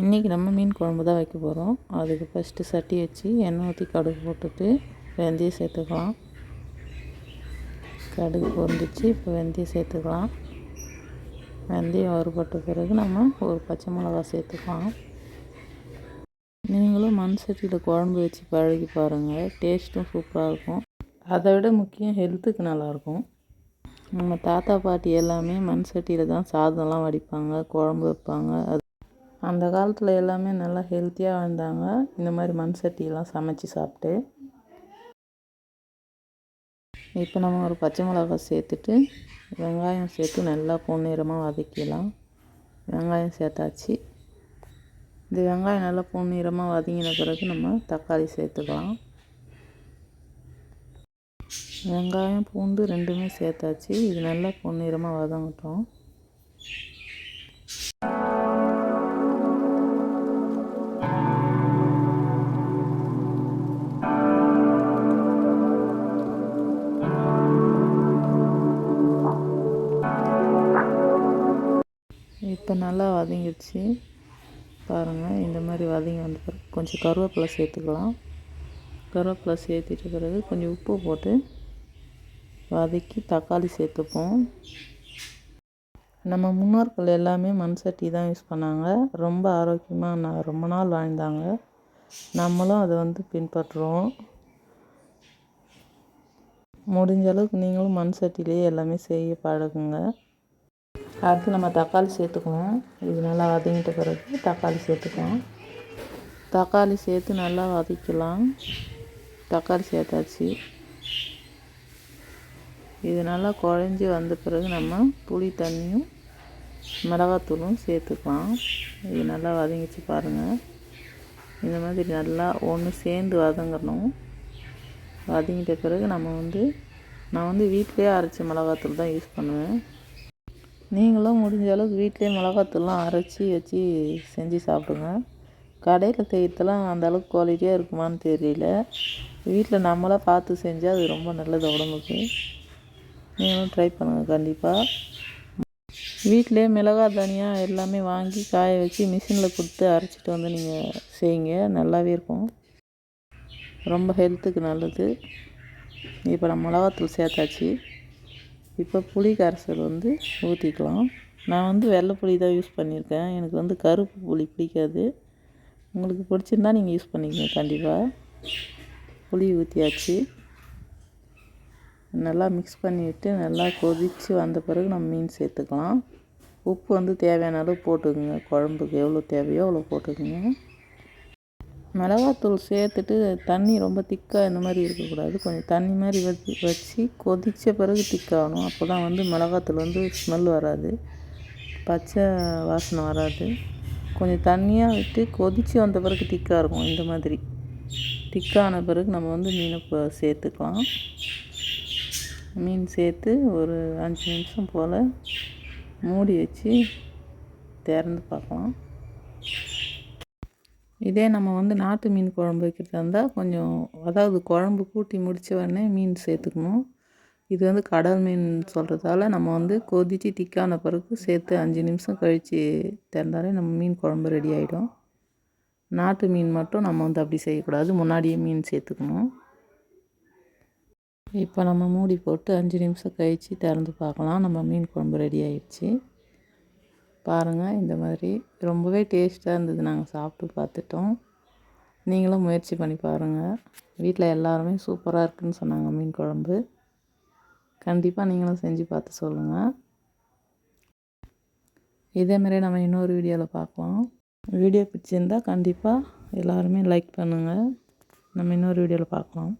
இன்றைக்கி நம்ம மீன் குழம்பு தான் வைக்க போகிறோம் அதுக்கு ஃபஸ்ட்டு சட்டி வச்சு எண்ணெய் ஊற்றி கடுகு போட்டுட்டு வெந்தயம் சேர்த்துக்கலாம். கடுகு பொருந்துச்சு இப்போ வெந்தயம் சேர்த்துக்கலாம். வெந்தயம் வறுபட்ட பிறகு நம்ம ஒரு பச்சை மிளகா சேர்த்துக்கலாம். நீங்களும் மண் சட்டியில் குழம்பு வச்சு பழகி பாருங்கள் டேஸ்ட்டும் சூப்பராக இருக்கும். அதை விட முக்கியம் ஹெல்த்துக்கு நல்லாயிருக்கும் நம்ம தாத்தா பாட்டி எல்லாமே மண் சட்டியில் தான் சாதம்லாம் வடிப்பாங்க குழம்பு வைப்பாங்க. அது அந்த காலத்தில் எல்லாமே நல்லா ஹெல்த்தியாக வாழ்ந்தாங்க இந்த மாதிரி மண் சட்டியெல்லாம் சமைச்சி சாப்பிட்டு. இப்போ நம்ம ஒரு பச்சை மிளகாய் சேர்த்துட்டு வெங்காயம் சேர்த்து நல்லா பொன்னிறமாக வதக்கிடலாம். வெங்காயம் சேர்த்தாச்சு. இந்த வெங்காயம் நல்லா பொன்னிறமாக வதங்கின பிறகு நம்ம தக்காளி சேர்த்துக்கலாம். வெங்காயம் பூண்டு ரெண்டுமே சேர்த்தாச்சு. இது நல்லா பொன்னிறமாக வதங்கட்டும். இப்போ நல்லா வதங்கிடுச்சு. பாருங்கள் இந்த மாதிரி வதங்கி வந்த பிறகு கொஞ்சம் கருவேப்பிலை சேர்த்துக்கலாம். கருவேப்பிலை சேர்த்துட்ட பிறகு கொஞ்சம் உப்பு போட்டு வதக்கி தக்காளி சேர்த்துப்போம். நம்ம முன்னோர்கள் எல்லாமே மண் சட்டி தான் யூஸ் பண்ணாங்க. ரொம்ப ஆரோக்கியமாக நான் ரொம்ப நாள் வாழ்ந்தாங்க. நம்மளும் அதை வந்து பின்பற்றுறோம் முடிஞ்ச அளவுக்கு நீங்களும் மண் சட்டிலேயே எல்லாமே செய்ய பழகுங்க. அடுத்து நம்ம தக்காளி சேர்த்துக்குவோம். இது நல்லா வதங்கிட்ட பிறகு தக்காளி சேர்த்துக்குவோம். தக்காளி சேர்த்து நல்லா வதக்கலாம் தக்காளி சேர்த்தாச்சு. இது நல்லா குழஞ்சி வந்த பிறகு நம்ம புளி தண்ணியும் மிளகாத்தூளும் சேர்த்துக்கலாம். இது நல்லா வதங்கிச்சு பாருங்கள் இந்த மாதிரி நல்லா ஒன்று சேர்ந்து வதங்கணும். வதங்கிட்ட பிறகு நம்ம வந்து நான் வந்து வீட்டிலே அரைச்ச மிளகாத்தூள் தான் யூஸ் பண்ணுவேன். நீங்களும் முடிஞ்ச அளவுக்கு வீட்டிலே மிளகாத்தூள்லாம் அரைச்சி வச்சு செஞ்சு சாப்பிடுங்க. கடையில் செய்கிறதுலாம் அந்தளவுக்கு குவாலிட்டியாக இருக்குமான்னு தெரியல. வீட்டில் நம்மளாக பார்த்து செஞ்சால் அது ரொம்ப நல்லது உடம்புக்கு. நீங்களும் ட்ரை பண்ணுங்கள் கண்டிப்பாக வீட்டிலே மிளகாய் தனியாக எல்லாமே வாங்கி காய வச்சு மிஷினில் கொடுத்து அரைச்சிட்டு வந்து நீங்கள் செய்யுங்க. நல்லாவே இருக்கும். ரொம்ப ஹெல்த்துக்கு நல்லது. இப்போ நம்ம மிளகாத்தூள் சேர்த்தாச்சு. இப்போ புளி கரைசல் வந்து ஊற்றிக்கலாம். நான் வந்து வெள்ளை புளி தான் யூஸ் பண்ணியிருக்கேன். எனக்கு வந்து கருப்பு புளி பிடிக்காது. உங்களுக்கு பிடிச்சிருந்தா நீங்கள் யூஸ் பண்ணிக்கங்க கண்டிப்பாக புளி ஊற்றியாச்சு நல்லா மிக்ஸ் பண்ணிவிட்டு நல்லா கொதித்து வந்த பிறகு நம்ம மீன் சேர்த்துக்கலாம். உப்பு வந்து தேவையான அளவு போட்டுக்கோங்க. குழம்புக்கு எவ்வளோ தேவையோ அவ்வளோ போட்டுக்கோங்க. மிளகாத்தூள் சேர்த்துட்டு தண்ணி ரொம்ப திக்காக இந்த மாதிரி இருக்கக்கூடாது. கொஞ்சம் தண்ணி மாதிரி வச்சு வச்சு கொதித்த பிறகு திக்காகணும். அப்போ தான் வந்து மிளகாத்தூள் வந்து ஸ்மெல் வராது. பச்சை வாசனை வராது. கொஞ்சம் தண்ணியாக விட்டு கொதித்து வந்த பிறகு திக்காக இருக்கும். இந்த மாதிரி. திக்கான பிறகு நம்ம வந்து மீனை இப்போ சேர்த்துக்கலாம். மீன் சேர்த்து ஒரு அஞ்சு நிமிஷம் போல் மூடி வச்சு திறந்து பார்க்கலாம். இதே நம்ம வந்து நாட்டு மீன் குழம்பு வைக்கிறதா இருந்தால் கொஞ்சம் அதாவது குழம்பு கூட்டி முடித்த உடனே மீன் சேர்த்துக்கணும். இது வந்து கடல் மீன் சொல்கிறதால நம்ம வந்து கொதித்து திக்கான பிறகு சேர்த்து அஞ்சு நிமிஷம் கழித்து திறந்தாலே நம்ம மீன் குழம்பு ரெடி ஆகிடும் நாட்டு மீன் மட்டும் நம்ம வந்து அப்படி செய்யக்கூடாது. முன்னாடியே மீன் சேர்த்துக்கணும். இப்போ நம்ம மூடி போட்டு அஞ்சு நிமிஷம் கழித்து திறந்து பார்க்கலாம். நம்ம மீன் குழம்பு ரெடி ஆகிடுச்சி பாருங்கள் இந்த மாதிரி ரொம்பவே டேஸ்ட்டாக இருந்தது. நாங்கள் சாப்பிட்டு பார்த்துட்டோம். நீங்களும் முயற்சி பண்ணி பாருங்கள் வீட்டில் எல்லாருமே சூப்பராக இருக்குதுன்னு சொன்னாங்க மீன் குழம்பு. கண்டிப்பாக நீங்களும் செஞ்சு பார்த்து சொல்லுங்கள் இதேமாரி நம்ம இன்னொரு வீடியோவில் பார்க்கலாம். வீடியோ பிடிச்சிருந்தால் கண்டிப்பாக எல்லாருமே லைக் பண்ணுங்கள் நம்ம இன்னொரு வீடியோவில் பார்க்கலாம்.